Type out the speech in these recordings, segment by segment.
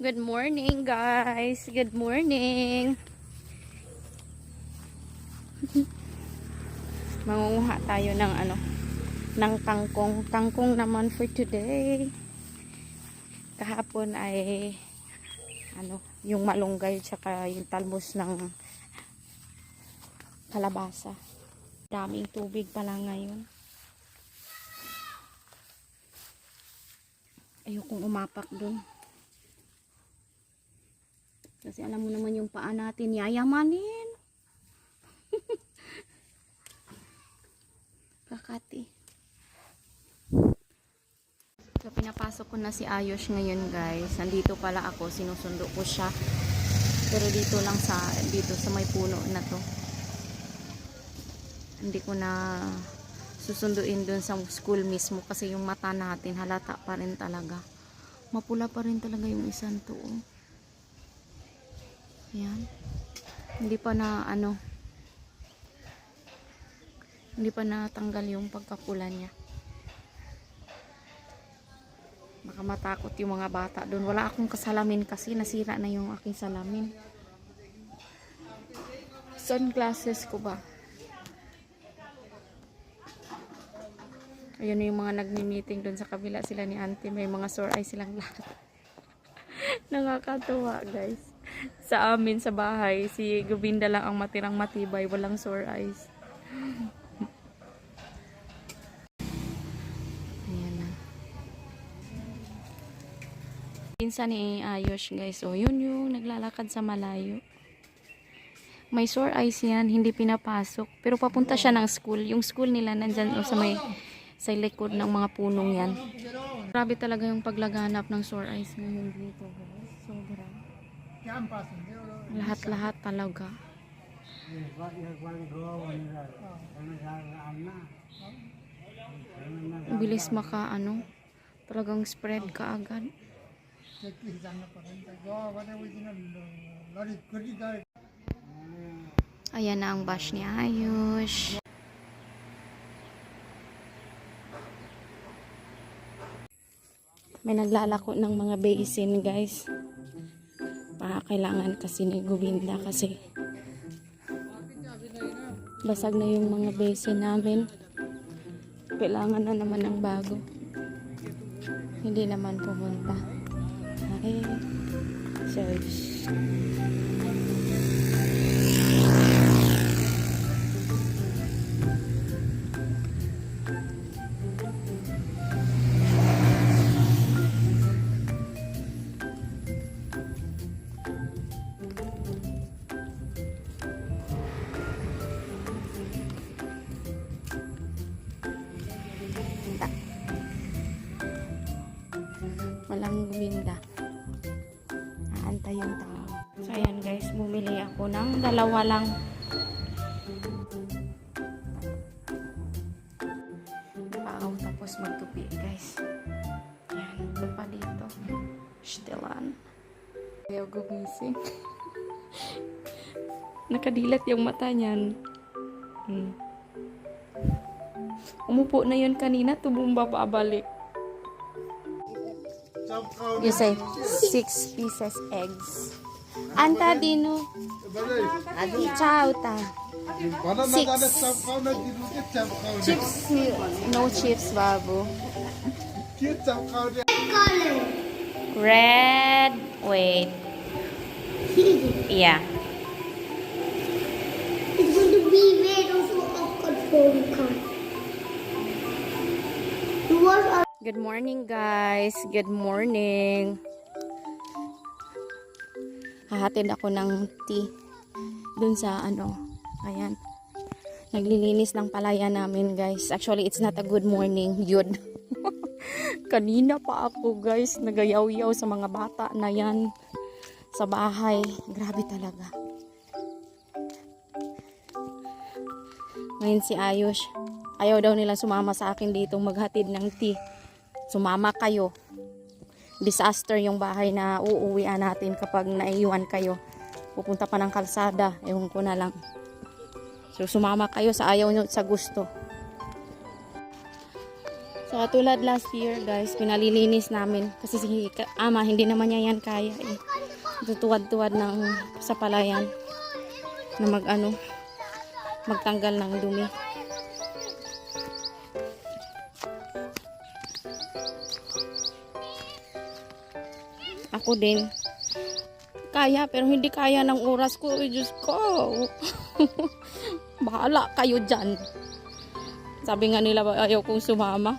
Good morning, guys. Good morning. Mangunguha tayo ng ano, ng kangkong. Kangkong naman for today. Kahapon ay ano, yung malunggay tsaka yung talbos ng kalabasa. Daming tubig pala ngayon. Ayokong umapak dun. Kasi alam mo naman yung paa natin, yayamanin. Kakati. So, pinapasok ko na si Ayos ngayon, guys. Nandito pala ako, sinusundo ko siya. Pero dito lang sa, dito sa may puno na to. Hindi ko na susunduin dun sa school mismo kasi yung mata natin halata pa rin talaga. Mapula pa rin talaga yung isang to. oh. Yan. Hindi pa na ano hindi pa natanggal yung pagkapula niya. Baka matakot yung mga bata doon. Wala akong kasalamin kasi nasira na yung aking salamin. Sunglasses ko ba? Ayun yung mga nagmi-meeting doon sa kabila sila ni auntie. May mga sore eyes silang lahat. Nakakatuwa guys. Sa amin sa bahay, si Govinda lang ang matirang matibay. Walang sore eyes. Ayan na. Pinsan ni Ayos guys. O yun yung naglalakad sa malayo. May sore eyes yan, hindi pinapasok. Pero papunta siya ng school. Yung school nila nandyan o sa may sa likod ng mga punong yan. Grabe talaga yung paglaganap ng sore eyes ngayon dito. Lahat-lahat talaga. Bilis maka ano, talagang spread ka agad. Ayan na ang bash ni Ayush. May naglalako ng mga basin guys. Kailangan kasi ni Govinda kasi basag na yung mga basin namin. Kailangan na naman ng bago. Hindi naman pumunta. Ay, so, Aantay yung tao. So, ayan guys, bumili ako ng dalawa lang. Paaw, tapos magtupi guys. Ayan, pa dito. Stilan. Ayaw gumising. Nakadilat yung mata niyan. Hmm. Umupo na yun kanina, tubong babalik. You say six pieces eggs. Anta dino. Oh. Ciao ta. Six. Chips. No chips, babu. Red. Wait. Yeah. It's going to be made also Good morning, guys. Good morning. Hahatid ako ng tea dun sa ano. Ayan. Naglilinis ng palaya namin, guys. Actually, it's not a good morning. Yun. Kanina pa ako, guys. Nagayaw-yaw sa mga bata na yan sa bahay. Grabe talaga. Ngayon si Ayush. Ayaw daw nila sumama sa akin dito maghatid ng tea sumama kayo. Disaster yung bahay na uuwian natin kapag naiwan kayo. Pupunta pa ng kalsada. Ewan ko na lang. So, sumama kayo sa ayaw nyo sa gusto. So, tulad last year, guys, pinalilinis namin. Kasi si ama, hindi naman niya yan kaya eh. Tutuwad-tuwad ng sa palayan na mag ano, magtanggal ng dumi. Ako din. Kaya, pero hindi kaya ng oras ko. Ay, Diyos ko. Bahala kayo dyan. Sabi nga nila, ayaw kong sumama.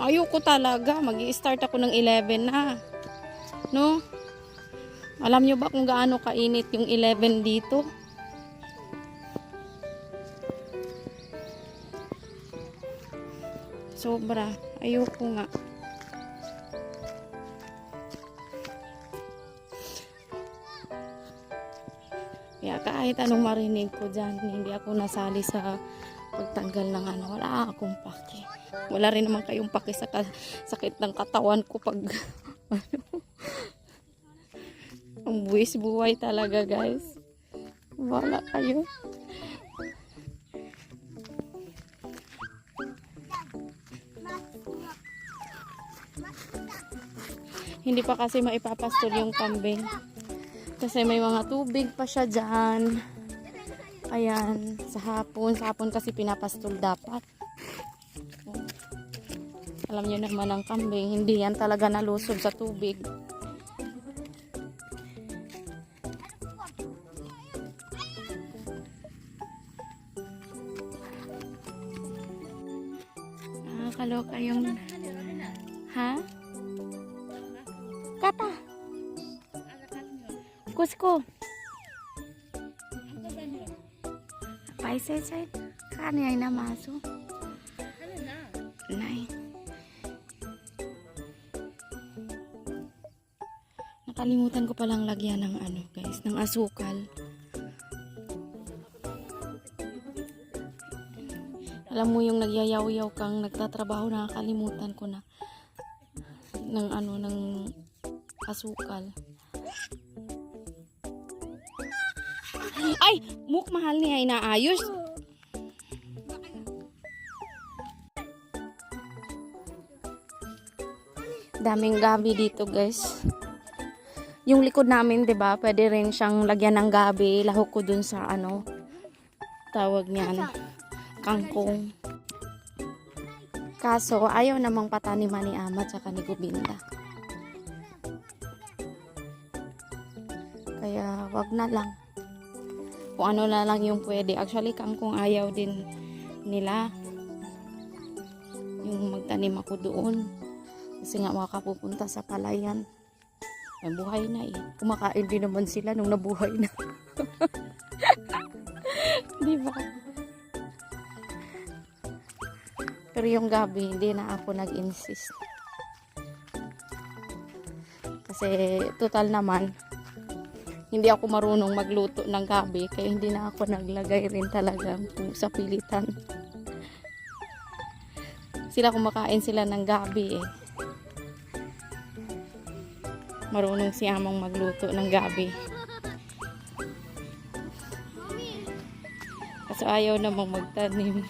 Ayaw ko talaga. mag start ako ng 11 na. No? Alam nyo ba kung gaano kainit yung 11 dito? Sobra. Ayoko nga. Kahit anong marinig ko dyan, hindi ako nasali sa pagtanggal ng ano. Wala akong paki. Wala rin naman kayong paki sa ka- sakit ng katawan ko pag ano. Ang buwis buhay talaga guys. Wala kayo. Hindi pa kasi maipapastol yung kambing. Kasi may mga tubig pa siya dyan. Ayan, sa hapon. Sa hapon kasi pinapastol dapat. Alam niyo naman ang kambing, hindi yan talaga nalusob sa tubig. Nakakaloka yung... Kusko! Paisay-say. Kani ay namaso. Nay. Nakalimutan ko palang lagyan ng ano guys, ng asukal. Alam mo yung nagyayaw-yaw kang nagtatrabaho, nakakalimutan ko na ng ano, ng asukal. Ay! Muk, mahal niya inaayos. Daming gabi dito, guys. Yung likod namin, 'di ba? Pwede rin siyang lagyan ng gabi. Lahok ko dun sa ano tawag niyan. Kangkong. Kaso, ayaw namang pataniman ni Ama at ni Gubinda. Kaya, wag na lang. Kung ano na lang yung pwede. Actually, kangkong ayaw din nila. Yung magtanim ako doon. Kasi nga makakapupunta sa palayan. May buhay na eh. Kumakain din naman sila nung nabuhay na. Di ba? Pero yung gabi, hindi na ako nag-insist. Kasi total naman, hindi ako marunong magluto ng gabi, kaya hindi na ako naglagay rin talaga sa pilitan. Sila kumakain sila ng gabi eh. Marunong si amang magluto ng gabi. Kasi ayaw namang magtanim.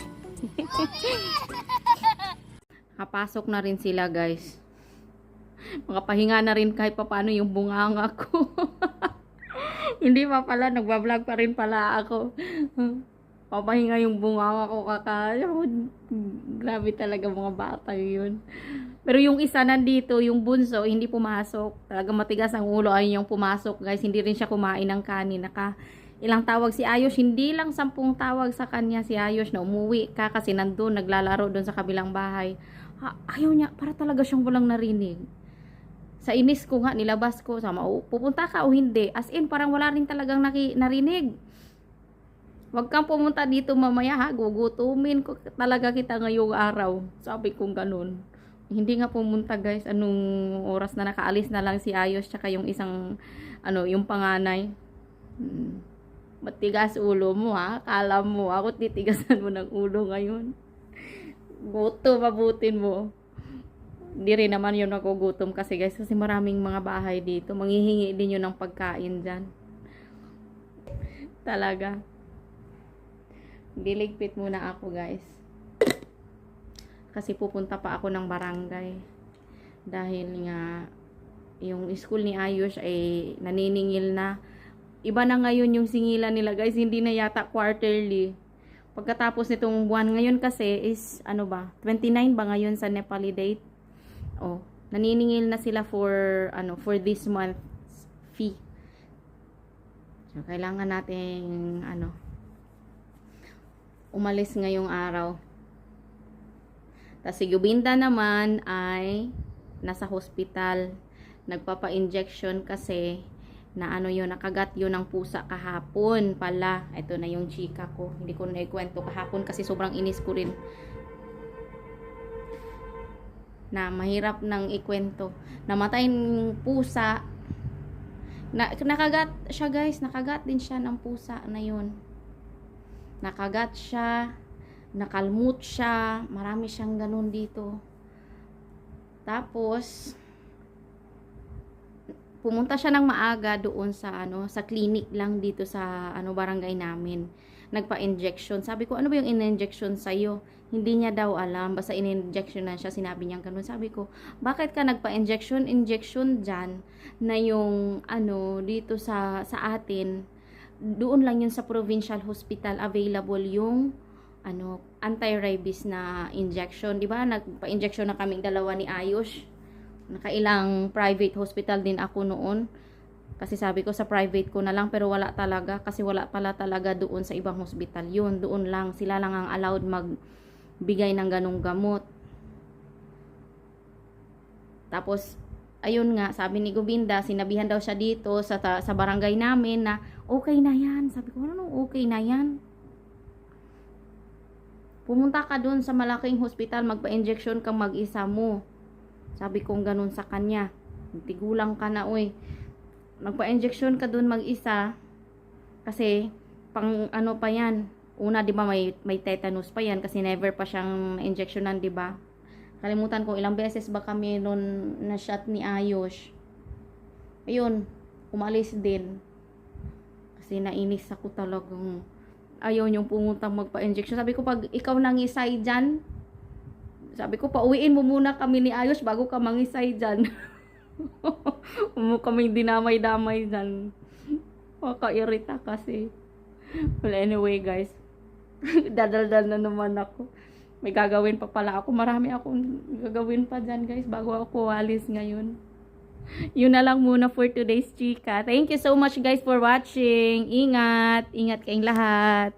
Kapasok na rin sila guys. Makapahinga na rin kahit papano yung bunganga ko. Hindi pa pala, nagbablog pa rin pala ako. Papahinga yung bunganga ko kaka. Grabe talaga mga bata yun. Pero yung isa nandito, yung bunso, hindi pumasok. Talaga matigas ang ulo ay yung pumasok guys. Hindi rin siya kumain ng kanin. Naka, ilang tawag si Ayos, hindi lang sampung tawag sa kanya si Ayos na umuwi ka kasi nandun, naglalaro doon sa kabilang bahay. Ha, ayaw niya, para talaga siyang walang narinig. Sa inis ko nga, nilabas ko, sama, pupunta ka o hindi. As in, parang wala rin talagang naki, narinig. Huwag kang pumunta dito mamaya ha, gugutumin ko talaga kita ngayong araw. Sabi kong ganun. Hindi nga pumunta guys, anong oras na nakaalis na lang si Ayos tsaka yung isang, ano, yung panganay. Hmm. Matigas ulo mo ha, kala mo, ako titigasan mo ng ulo ngayon. Guto, mabutin mo. Hindi rin naman yun nagugutom kasi guys, kasi maraming mga bahay dito. Manghihingi din yun ng pagkain dyan. Talaga. Diligpit muna ako guys. Kasi pupunta pa ako ng barangay. Dahil nga, yung school ni Ayush ay naniningil na. Iba na ngayon yung singilan nila guys, hindi na yata quarterly. Pagkatapos nitong buwan ngayon kasi is, ano ba, 29 ba ngayon sa Nepali date? Oh, naniningil na sila for, ano, for this month fee. So, kailangan nating, ano, umalis ngayong araw. Tapos si Gubinda naman ay nasa hospital. Nagpapa-injection kasi na ano yun, nakagat yun ng pusa kahapon pala. Ito na yung chika ko. Hindi ko na ikwento kahapon kasi sobrang inis ko rin. Na mahirap nang ikwento. Namatay ng pusa. Na, nakagat siya guys, nakagat din siya ng pusa na yun. Nakagat siya, nakalmut siya, marami siyang ganun dito. Tapos, pumunta siya ng maaga doon sa ano sa clinic lang dito sa ano barangay namin nagpa-injection. Sabi ko ano ba yung in-injection sa iyo hindi niya daw alam. Basta in-injection na siya sinabi niya ganun. Sabi ko bakit ka nagpa-injection? Injection diyan na yung ano dito sa sa atin. Doon lang yun sa provincial hospital available yung ano anti-rabies na injection. Di ba? Nagpa-injection na kaming dalawa ni Ayush. Nakailang private hospital din ako noon. Kasi sabi ko sa private ko na lang pero wala talaga kasi wala pala talaga doon sa ibang hospital. Yun, doon lang sila lang ang allowed magbigay ng ganong gamot. Tapos ayun nga, sabi ni Gobinda, sinabihan daw siya dito sa sa barangay namin na okay na 'yan. Sabi ko, ano okay na 'yan? Pumunta ka doon sa malaking hospital, magpa-injection kang mag-isa mo. Sabi kong ganun sa kanya. Tigulang ka na, oy. Magpa-injection ka dun mag-isa. Kasi, pang ano pa yan. Una, di ba, may, may tetanus pa yan. Kasi never pa siyang injectionan, di ba? Kalimutan ko, ilang beses ba kami nun na shot ni Ayush. Ayun, umalis din. Kasi nainis ako talagang ayaw niyong pumuntang magpa-injection. Sabi ko, pag ikaw nangisay dyan, sabi ko, pauwiin mo muna kami ni Ayos bago ka mangisay dyan. Huwag kaming dinamay-damay dyan. Makairita kasi. Well, anyway guys. Dadaldal na naman ako. May gagawin pa pala ako. Marami akong gagawin pa dyan guys bago ako walis ngayon. Yun na lang muna for today's chika. Thank you so much guys for watching. Ingat. Ingat kayong lahat.